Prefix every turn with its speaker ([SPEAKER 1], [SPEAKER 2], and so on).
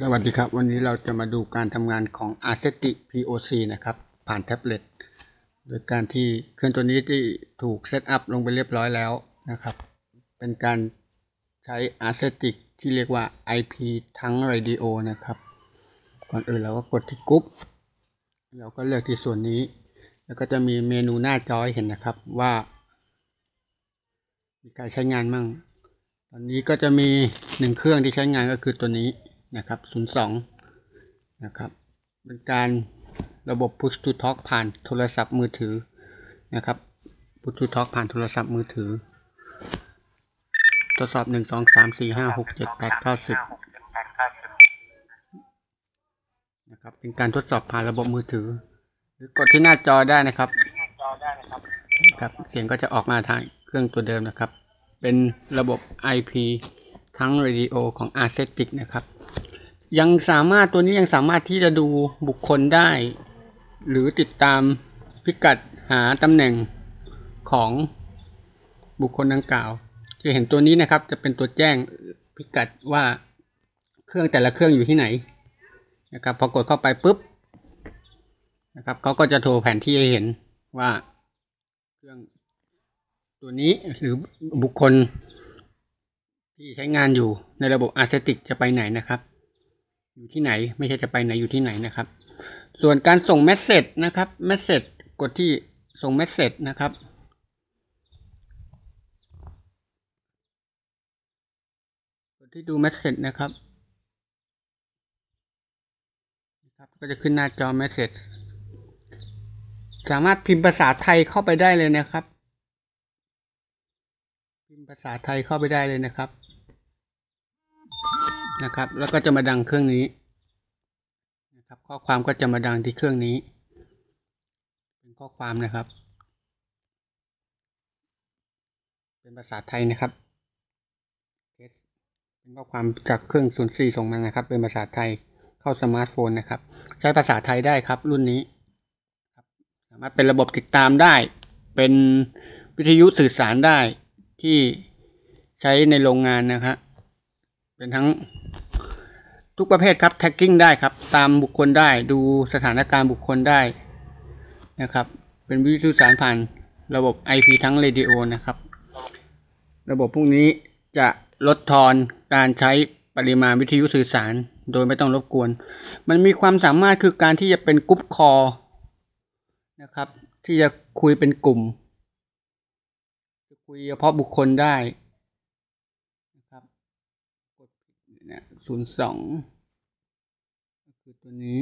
[SPEAKER 1] สวัสดีครับ วันนี้เราจะมาดูการทำงานของ a r c e t i POC นะครับ ผ่านแท็บเล็ตโดยการที่เครื่องตัวนี้ที่ถูกเซตอัพลงไปเรียบร้อยแล้วนะครับ เป็นการใช้ a r c e t i ที่เรียกว่า IP ทั้ง Radio นะครับ ก่อนอื่นเราก็กดที่กรุ๊ปเราก็เลือกที่ส่วนนี้ แล้วก็จะมีเมนูหน้าจอหเห็นนะครับว่า มีการใช้งานมั่งตอนนี้ก็จะมีหนึ่งเครื่องที่ใช้งานก็คือตัวนี้ นะครับ 02 นะครับ เป็นการระบบ push to talk ผ่านโทรศัพท์มือถือนะครับ push to talk ผ่านโทรศัพท์มือถือ ทดสอบ 1 2 3 4 5 6 7 8 9 10นะครับ เป็นการทดสอบผ่านระบบมือถือ หรือกดที่หน้าจอได้นะครับครับ เสียงก็จะออกมาทางเครื่องตัวเดิมนะครับ เป็นระบบ IP ทั้ง Radio ของ a r c e t i c นะครับ ยังสามารถตัวนี้ยังสามารถที่จะดูบุคคลได้ หรือติดตามพิกัดหาตำแหน่งของบุคคลดังกล่าว จะเห็นตัวนี้นะครับ จะเป็นตัวแจ้งพิกัดว่าเครื่องแต่ละเครื่องอยู่ที่ไหนนะครับพอกดเข้าไปปุ๊บนะครับเขาก็จะโทรแผนที่ให้เห็นว่าเครื่องตัวนี้หรือบุคคลที่ใช้งานอยู่ในระบบอาร์เซติกจะไปไหนนะครับ อยู่ที่ไหน ไม่ใช่จะไปไหนอยู่ที่ไหนนะครับ ส่วนการส่งเมสเซจนะครับเมสเซจกดที่ส่งเมสเซจนะครับกดที่ดูเมสเซจนะครับครับก็จะขึ้นหน้าจอเมสเซจสามารถพิมพ์ภาษาไทยเข้าไปได้เลยนะครับ พิมพ์ภาษาไทยเข้าไปได้เลยนะครับ นะครับ แล้วก็จะมาดังเครื่องนี้นะครับ ข้อความก็จะมาดังที่เครื่องนี้ เป็นข้อความนะครับ เป็นภาษาไทยนะครับเป็นข้อความจากเครื่อง04ส่งมานะครับ เป็นภาษาไทยเข้าสมาร์ทโฟนนะครับ ใช้ภาษาไทยได้ครับ รุ่นนี้สามารถเป็นระบบติดตามได้ เป็นวิทยุสื่อสารได้ที่ใช้ในโรงงานนะครับเป็นทั้ง ทุกประเภทครับแท็กกิ้งได้ครับ ตามบุคคลได้ดูสถานการณ์บุคคลได้นะครับ เป็นวิทยุสื่อสารผ่านระบบ IP ทั้งเรดิโอนะครับ ระบบพวกนี้จะลดทอนการใช้ปริมาณวิทยุสื่อสารโดยไม่ต้องรบกวน มันมีความสามารถคือการที่จะเป็นกรุ๊ปคอนะครับ ที่จะคุยเป็นกลุ่มคุยเฉพาะบุคคลได้นะครับ กดผิดนะ ศูนย์สองก็คือตัวนี้